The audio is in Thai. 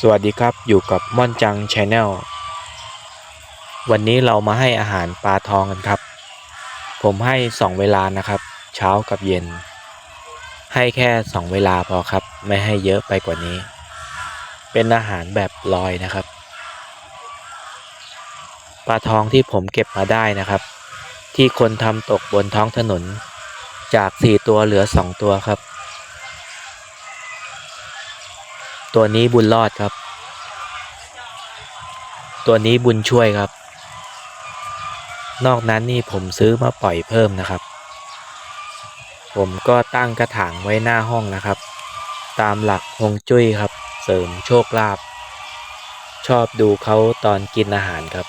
สวัสดีครับอยู่กับม่อนจังชาแนลวันนี้เรามาให้อาหารปลาทองกันครับ ผมให้สองเวลานะครับ เช้ากับเย็น ให้แค่สองเวลาพอครับ ไม่ให้เยอะไปกว่านี้ เป็นอาหารแบบลอยนะครับ ปลาทองที่ผมเก็บมาได้นะครับ ที่คนทำตกบนท้องถนน จากสี่ตัวเหลือสองตัวครับ ตัวนี้บุญรอดครับ ตัวนี้บุญช่วยครับ นอกนั้นนี่ผมซื้อมาปล่อยเพิ่มนะครับ ผมก็ตั้งกระถางไว้หน้าห้องนะครับ ตามหลักฮวงจุ้ยครับ เสริมโชคลาภชอบดูเขาตอนกินอาหารครับ